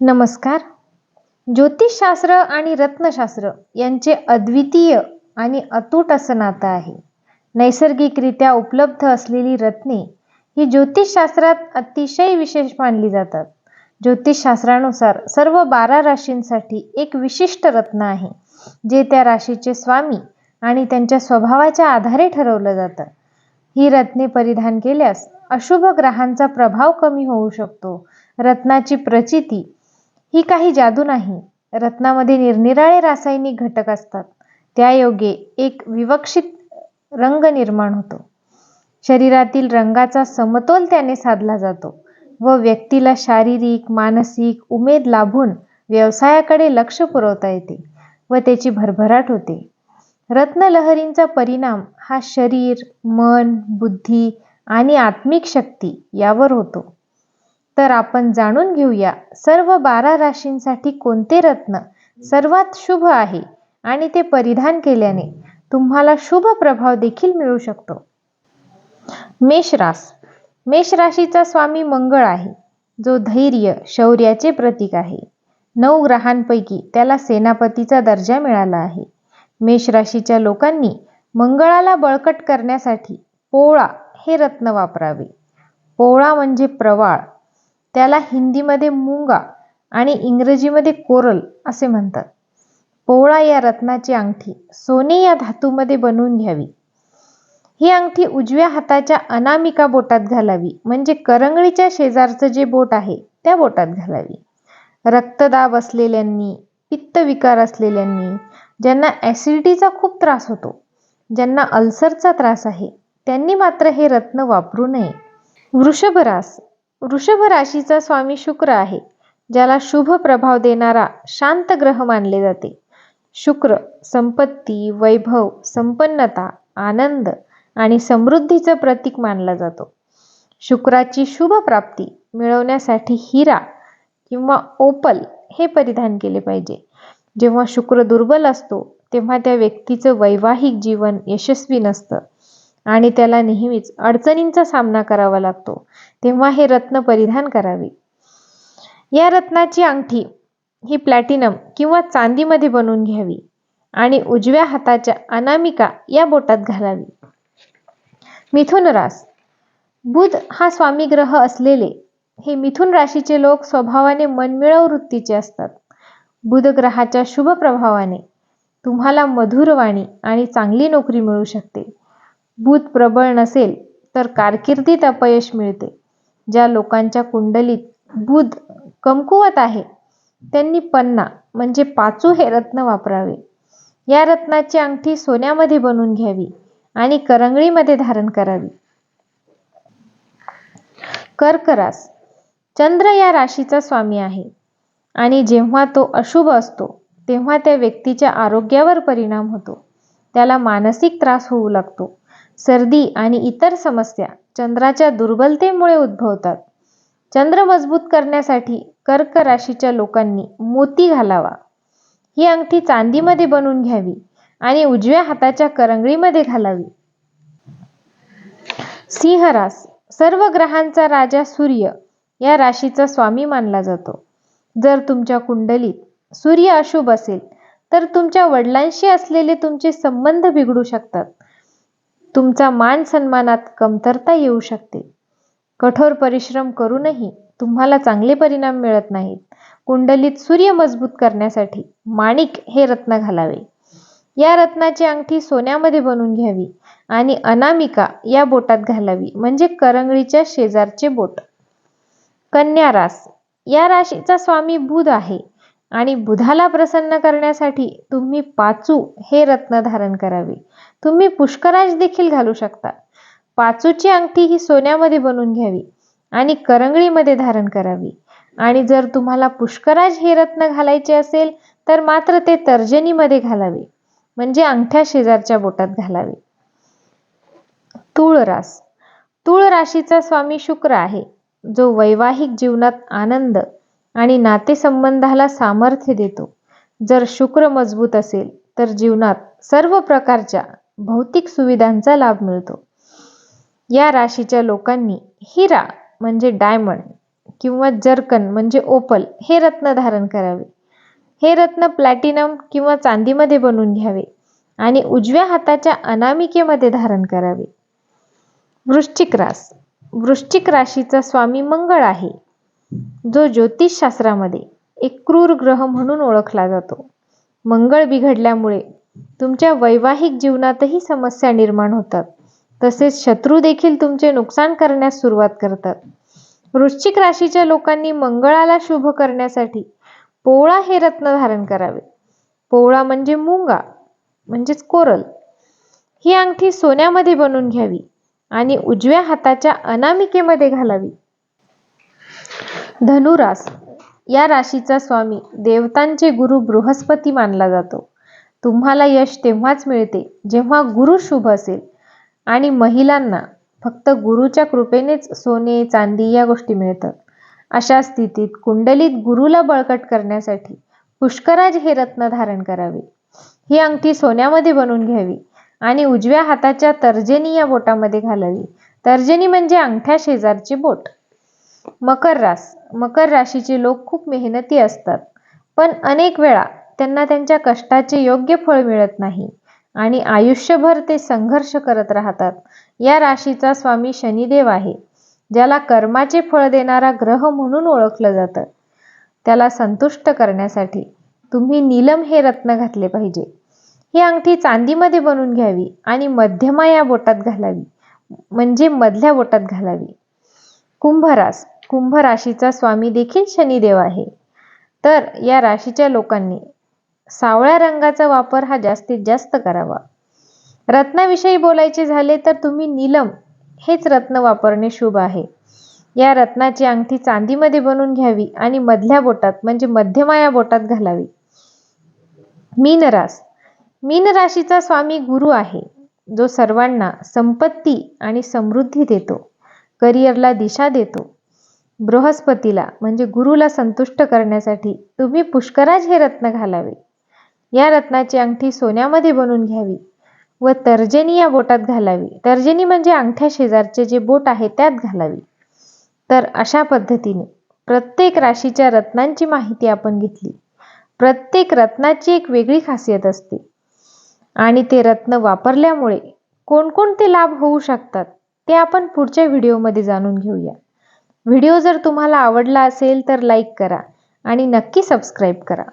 नमस्कार. ज्योतिषशास्त्र आणि रत्नशास्त्र यांचे अद्वितीय आणि अतूट असं नातं आहे. नैसर्गिकरित्या उपलब्ध असलेली रत्ने ही ज्योतिषशास्त्रात अतिशय विशेष मानली जातात. ज्योतिषशास्त्रानुसार सर्व बारा राशींसाठी एक विशिष्ट रत्न आहे जे त्या राशीचे स्वामी आणि त्यांच्या स्वभावाच्या आधारे ठरवलं जातं. ही रत्ने परिधान केल्यास अशुभ ग्रहांचा प्रभाव कमी होऊ शकतो. रत्नाची प्रचिती ही काही जादू नाही. रत्नामध्ये निरनिराळे रासायनिक घटक असतात. त्यायोगे एक विवक्षित रंग निर्माण होतो. शरीरातील रंगाचा समतोल त्याने साधला जातो व व्यक्तीला शारीरिक मानसिक उमेद लाभून व्यवसायाकडे लक्ष पुरवता येते व त्याची भरभराट होते. रत्नलहरींचा परिणाम हा शरीर मन बुद्धी आणि आत्मिक शक्ती यावर होतो. तर आपण जाणून घेऊया सर्व बारा राशींसाठी कोणते रत्न सर्वात शुभ आहे आणि ते परिधान केल्याने तुम्हाला शुभ प्रभाव देखील मिळू शकतो. मेष रास. मेष राशीचा स्वामी मंगळ आहे जो धैर्य शौर्याचे प्रतीक आहे. नऊ ग्रहांपैकी त्याला सेनापतीचा दर्जा मिळाला आहे. मेष राशीच्या लोकांनी मंगळाला बळकट करण्यासाठी पोळा हे रत्न वापरावे. पोळा म्हणजे प्रवाळ त्याला हिंदीमध्ये मुंगा आणि इंग्रजीमध्ये कोरल असे म्हणतात. पोवळा या रत्नाची अंगठी सोने या धातूमध्ये बनवून घ्यावी. ही अंगठी उजव्या हाताच्या अनामिका बोटात घालावी. म्हणजे करंगळीच्या शेजारचं जे बोट आहे त्या बोटात घालावी. रक्तदाब असलेल्यांनी पित्तविकार असलेल्यांनी ज्यांना ॲसिडिटीचा खूप त्रास होतो ज्यांना अल्सरचा त्रास आहे त्यांनी मात्र हे रत्न वापरू नये. वृषभरास वृषभ राशीचा स्वामी शुक्र आहे ज्याला शुभ प्रभाव देणारा शांत ग्रह मानले जाते. शुक्र संपत्ती वैभव संपन्नता आनंद आणि समृद्धीचं प्रतीक मानला जातो. शुक्राची शुभ प्राप्ती मिळवण्यासाठी हिरा किंवा ओपल हे परिधान केले पाहिजे. जेव्हा शुक्र दुर्बल असतो तेव्हा त्या व्यक्तीचं वैवाहिक जीवन यशस्वी नसतं. आणि त्याला नेहमीच अडचणींचा सामना करावा लागतो. तेव्हा हे रत्न परिधान करावे. या रत्नाची अंगठी ही प्लॅटिनम किंवा चांदीमध्ये बनवून घ्यावी आणि उजव्या हाताच्या अनामिका या बोटात घालावी. मिथुन रास. बुध हा स्वामी ग्रह असलेले हे मिथुन राशीचे लोक स्वभावाने मनमिळव वृत्तीचे असतात. बुध ग्रहाच्या शुभ प्रभावाने तुम्हाला मधुर वाणी आणि चांगली नोकरी मिळू शकते. भूत प्रबळ नसेल तर कारकिर्दीत अपयश मिळते. ज्या लोकांच्या कुंडलीत बुध कमकुवत आहे त्यांनी पन्ना म्हणजे पाचू हे रत्न वापरावे. या रत्नाची अंगठी सोन्यामध्ये बनवून घ्यावी आणि करंगळीमध्ये धारण करावी. कर्करास चंद्र या राशीचा स्वामी आहे आणि जेव्हा तो अशुभ असतो तेव्हा त्या व्यक्तीच्या आरोग्यावर परिणाम होतो. त्याला मानसिक त्रास होऊ लागतो. सर्दी आणि इतर समस्या चंद्राच्या दुर्बलतेमुळे उद्भवतात. चंद्र मजबूत करण्यासाठी कर्क राशीच्या लोकांनी मोती घालावा. ही अंगठी चांदीमध्ये बनवून घ्यावी आणि उजव्या हाताच्या करंगळीमध्ये घालावी. सिंहरास सर्व ग्रहांचा राजा सूर्य या राशीचा स्वामी मानला जातो. जर तुमच्या कुंडलीत सूर्य अशुभ असेल तर तुमच्या वडिलांशी असलेले तुमचे संबंध बिघडू शकतात. तुमचा मान सन्मानात कमतरता येऊ शकते. कठोर परिश्रम करूनही तुम्हाला चांगले परिणाम मिळत नाहीत. कुंडलीत सूर्य मजबूत करण्यासाठी माणिक हे रत्न घालावे. या रत्नाची अंगठी सोन्यामध्ये बनवून घ्यावी आणि अनामिका या बोटात घालावी म्हणजे करंगळीच्या शेजारचे बोट. कन्या रास. या राशीचा स्वामी बुध आहे. आणि बुधाला प्रसन्न करण्यासाठी तुम्ही पाचू हे रत्न धारण करावे. तुम्ही पुष्कराज देखील घालू शकता. पाचूची अंगठी ही सोन्यामध्ये बनवून घ्यावी आणि करंगळीमध्ये धारण करावी. आणि जर तुम्हाला पुष्कराज हे रत्न घालायचे असेल तर मात्र ते तर्जनीमध्ये घालावे म्हणजे अंगठ्या शेजारच्या बोटात घालावे. तुळरास तुळ राशीचा स्वामी शुक्र आहे जो वैवाहिक जीवनात आनंद आणि नातेसंबंधाला सामर्थ्य देतो. जर शुक्र मजबूत असेल तर जीवनात सर्व प्रकारच्या भौतिक सुविधांचा लाभ मिळतो. या राशीच्या लोकांनी हिरा म्हणजे डायमंड किंवा जर्कन म्हणजे ओपल हे रत्न धारण करावे. हे रत्न प्लॅटिनम किंवा चांदीमध्ये बनवून घ्यावे आणि उजव्या हाताच्या अनामिकेमध्ये धारण करावे. वृश्चिक रास. वृश्चिक राशीचा स्वामी मंगळ आहे. जो ज्योतिषशास्त्रामध्ये एक क्रूर ग्रह म्हणून ओळखला जातो. मंगळ बिघडल्यामुळे तुमच्या वैवाहिक जीवनातही समस्या निर्माण होतात. तसेच शत्रू देखील तुमचे नुकसान करण्यास सुरुवात करतात. वृश्चिक राशीच्या लोकांनी मंगळाला शुभ करण्यासाठी पोवळा हे रत्न धारण करावे. पोवळा म्हणजे मुंगा म्हणजेच कोरल. ही अंगठी सोन्यामध्ये बनवून घ्यावी आणि उजव्या हाताच्या अनामिकेमध्ये घालावी. धनुरास. या राशीचा स्वामी देवतांचे गुरु बृहस्पती मानला जातो. तुम्हाला यश तेव्हाच मिळते जेव्हा गुरु शुभ असेल. आणि महिलांना फक्त गुरुच्या कृपेनेच सोने चांदी या गोष्टी मिळतात. अशा स्थितीत कुंडलीत गुरुला बळकट करण्यासाठी पुष्कराज हे रत्न धारण करावे. ही अंगठी सोन्यामध्ये बनवून घ्यावी आणि उजव्या हाताच्या तर्जनी या बोटामध्ये घालावी. तर्जनी म्हणजे अंगठ्या शेजारची बोट. मकर रास. मकर राशीचे लोक खूप मेहनती असतात. पण अनेक वेळा त्यांना त्यांच्या कष्टाचे योग्य फळ मिळत नाही आणि आयुष्यभर ते संघर्ष करत राहतात. या राशीचा स्वामी शनिदेव आहे ज्याला कर्माचे फळ देणारा ग्रह म्हणून ओळखलं जातं. त्याला संतुष्ट करण्यासाठी तुम्ही नीलम हे रत्न घातले पाहिजे. ही अंगठी चांदीमध्ये बनवून घ्यावी आणि मध्यमा या बोटात घालावी म्हणजे मधल्या बोटात घालावी. कुंभरास. कुंभ राशीचा स्वामी देखील शनिदेव आहे. तर या राशीच्या लोकांनी सावळ्या रंगाचा वापर हा जास्तीत जास्त करावा. रत्नाविषयी बोलायचे झाले तर तुम्ही नीलम हेच रत्न वापरणे शुभ आहे. या रत्नाची अंगठी चांदीमध्ये बनवून घ्यावी आणि मधल्या बोटात म्हणजे मध्यमाया बोटात घालावी. मीनरास. मीन राशीचा स्वामी गुरु आहे. जो सर्वांना संपत्ती आणि समृद्धी देतो. करिअरला दिशा देतो. बृहस्पतीला म्हणजे गुरुला संतुष्ट करण्यासाठी तुम्ही पुष्कराज हे रत्न घालावे. या रत्नाची अंगठी सोन्यामध्ये बनवून घ्यावी व तर्जनी या बोटात घालावी. तर्जनी म्हणजे अंगठ्या शेजारचे जे बोट आहे त्यात घालावी. तर अशा पद्धतीने प्रत्येक राशीच्या रत्नांची माहिती आपण घेतली. प्रत्येक रत्नाची एक वेगळी खासियत असते. आणि ते रत्न वापरल्यामुळे कोणकोणते लाभ होऊ शकतात? ते आपण पुढच्या व्हिडिओमध्ये जाणून घेऊया. व्हिडिओ जर तुम्हाला आवडला असेल तर लाईक करा आणि नक्की सबस्क्राईब करा.